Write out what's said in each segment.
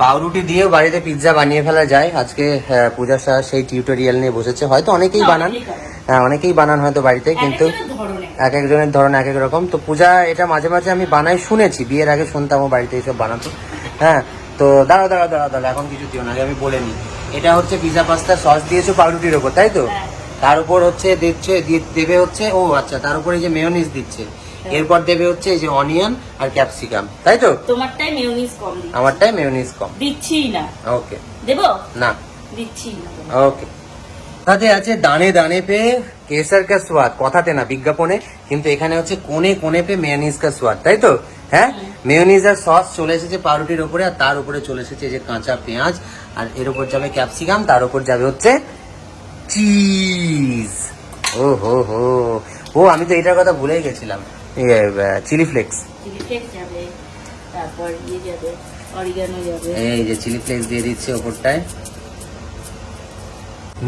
পাউরুটি দিয়েও বাড়িতে পিৎজা বানিয়ে ফেলা যায়। আজকে পূজা শাহ সেই টিউটোরিয়াল নিয়ে বসেছে। হয়তো অনেকেই বানান। হ্যাঁ অনেকেই বানান হয়তো বাড়িতে কিন্তু এক একজনের ধরনে। এক এক রকম। তো পূজা এটা মাঝে মাঝে আমি বানাই শুনেছি। বিয়ের আগে শুনতাম ও বাড়িতে এইসব বানাতো। হ্যাঁ তো দাঁড়া দাঁড়া দাঁড়া দাঁড়া এখন কিছু দিও না আমি বলে নিই। এটা হচ্ছে পিজা পাস্তা সস দিয়েছ পাউরুটির ওপর তাই তো? হ্যাঁ। তার উপর হচ্ছে দিচ্ছে দেবে হচ্ছে ও আচ্ছা তার উপরে যে মেয়োনিজ দিচ্ছে। এরপর দেবে হচ্ছে এই যে অনিয়ন আর ক্যাপসিকাম তাই তো? তোমারটাই মেয়োনিজ কম দিচ্ছি। আমারটাই মেয়োনিজ কম। দিচ্ছি না। ওকে দেবো? না। দিচ্ছি না। ওকে তাতে আছে দানে দানে পে কেসার কা স্বাদ কথাতে না বিজ্ঞাপনে কিন্তু এখানে হচ্ছে কোনে কোনে পে মেয়োনিজ কা স্বাদ তাই তো? হ্যাঁ? মেয়োনিজ আর সস চলে এসেছে পাউরুটির উপরে আর তার উপরে চলে এসেছে এই যে কাঁচা পেঁয়াজ আর এর উপর যাবে ক্যাপসিকাম তার উপর যাবে হচ্ছে চিজ ও হো হো ও আমি তো এটার কথা ভুলেই গেছিলাম। চিলি ফ্লেক্স চিলি ফ্লেক্স যাবে তারপর ইয়ে যাবে অরিগানো যাবে। এই যে চিলি ফ্লেক্স দিয়ে দিচ্ছে ওপরটায়।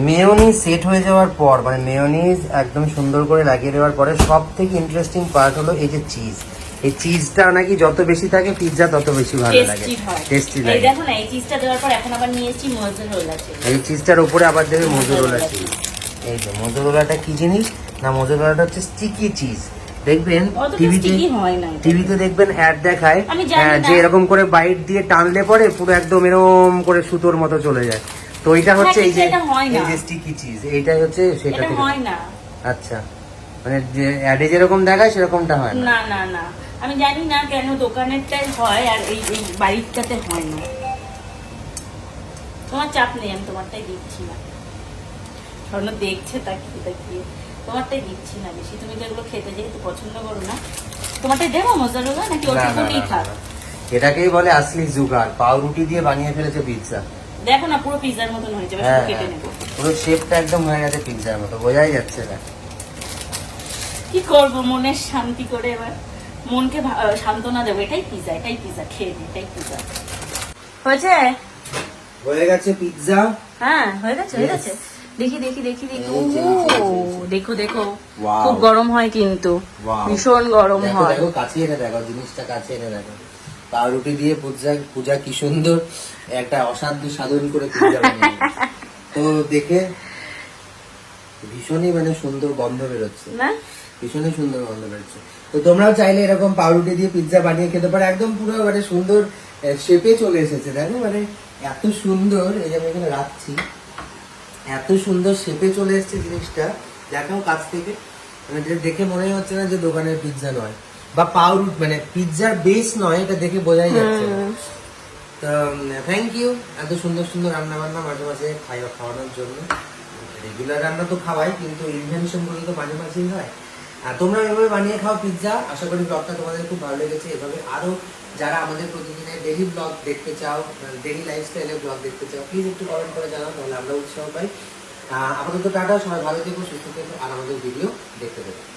মেয়োনিজ সেট হয়ে যাওয়ার পর মানে মেয়োনিজ একদম সুন্দর করে লাগিয়ে দেওয়ার পরে সব থেকে ইন্টারেস্টিং পার্ট হলো এই যে চিজ এই চিজটা নাকি যত বেশি থাকে পিৎজা তত বেশি ভালো লাগে। টেস্টি লাগে। দেখো না এই চিজটা দেওয়ার পর এখন আবার নিয়ে এসেছি মজরোলা আছে এই চিজটার উপরে আবার দেবে মজুরোলা চিজ এই যে মজুরোলাটা কি জিনিস? না মজুরোলাটা হচ্ছে স্টিকি চিজ দেখবেন টিভিতে হয়। টিভিতে দেখবেন অ্যাড দেখায় হ্যাঁ, যে এরকম করে বাইট দিয়ে টানলে পরে পুরো একদম এরকম করে সুতোর মতো চলে যায়। তো এটা হচ্ছে এই যে হয় এই যে স্টিকি চিজ এইটাই হচ্ছে সেটা থেকে। হয় না। আচ্ছা। মানে যে অ্যাডে যেরকম দেখায় সেরকমটা হয় না। না না না। আমি জানি না কেন দোকানেরটাই হয় আর এই এই বাড়িরটাতে হয় না। তোমার চাপ নেই আমি তোমারটাই দিচ্ছি না। স্বর্ণ দেখছে তাকিয়ে তাকিয়ে। তোমারটাই দিচ্ছি না বেশি। তুমি তো এগুলো খেতে যেহেতু পছন্দ করো না তোমারটাই দেবো মজারোলা নাকি না, ওটুকুনি থাক এটাকেই বলে আসলি জুগার পাউরুটি দিয়ে বানিয়ে ফেলেছে পিৎজা দেখো না পুরো পিজার মতন হয়েছে এবার হ্যাঁ কেটে হ্যাঁ। নেব। পুরো শেপটা একদম হয়ে গেছে পিৎজার মতো বোঝাই যাচ্ছে না। কি করব মনের শান্তি করে এবার। মনকে সান্ত্বনা দেবো এটাই পিজা এটাই পিজা খেয়ে নে, এটাই পিজা হয়েছে? হয়ে গেছে পিৎজা হ্যাঁ হয়ে গেছে হয়ে গেছে। দেখি দেখি দেখি দেখি। ও। দেখো দেখো খুব গরম হয় কিন্তু। ভীষণ গরম হয়। দেখো কাছে এনে দেখো জিনিসটা কাছে এনে দেখো। পাউরুটি দিয়ে পূজা পূজা কি সুন্দর। একটা অসাধ্য সাধন করে বানিয়েছে। তো দেখে ভীষণই মানে সুন্দর গন্ধ বেরোচ্ছে। না? ভীষণই সুন্দর গন্ধ বেরোচ্ছে। তো তোমরাও চাইলে এরকম পাউরুটি দিয়ে পিৎজা বানিয়ে খেতে পারো। একদম পুরো মানে সুন্দর শেপে চলে এসেছে। দেখো মানে এত সুন্দর। এই যে আমি এখানে রাখছি। এত সুন্দর শেপে চলে এসছে জিনিসটা। দেখাও কাছ থেকে। মানে যেটা দেখে মনেই হচ্ছে না যে দোকানের পিৎজা নয়। বা পাউরুট মানে পিৎজার বেস নয় এটা দেখে বোঝাই যাচ্ছে। তো থ্যাংক ইউ এত সুন্দর সুন্দর রান্না বান্না মাঝে মাঝে খাইয়া খাওয়ানোর জন্য। রেগুলার রান্না তো খাওয়াই কিন্তু ইনভেনশনগুলো তো মাঝে মাঝেই হয়। আর তোমরা এভাবে বানিয়ে খাও পিৎজা আশা করি ব্লগটা তোমাদের খুব ভালো লেগেছে। এভাবে আরও যারা আমাদের প্রতিদিনের ডেলি ব্লগ দেখতে চাও ডেলি লাইফস্টাইলের ব্লগ দেখতে চাও প্লিজ একটু কমেন্ট করে জানাও, তাহলে আমরা উৎসাহ পাই। আপাতত টাটা, সবাই ভালো থেকো, সুস্থ থেকো, আর আমাদের ভিডিও দেখতে থাকো।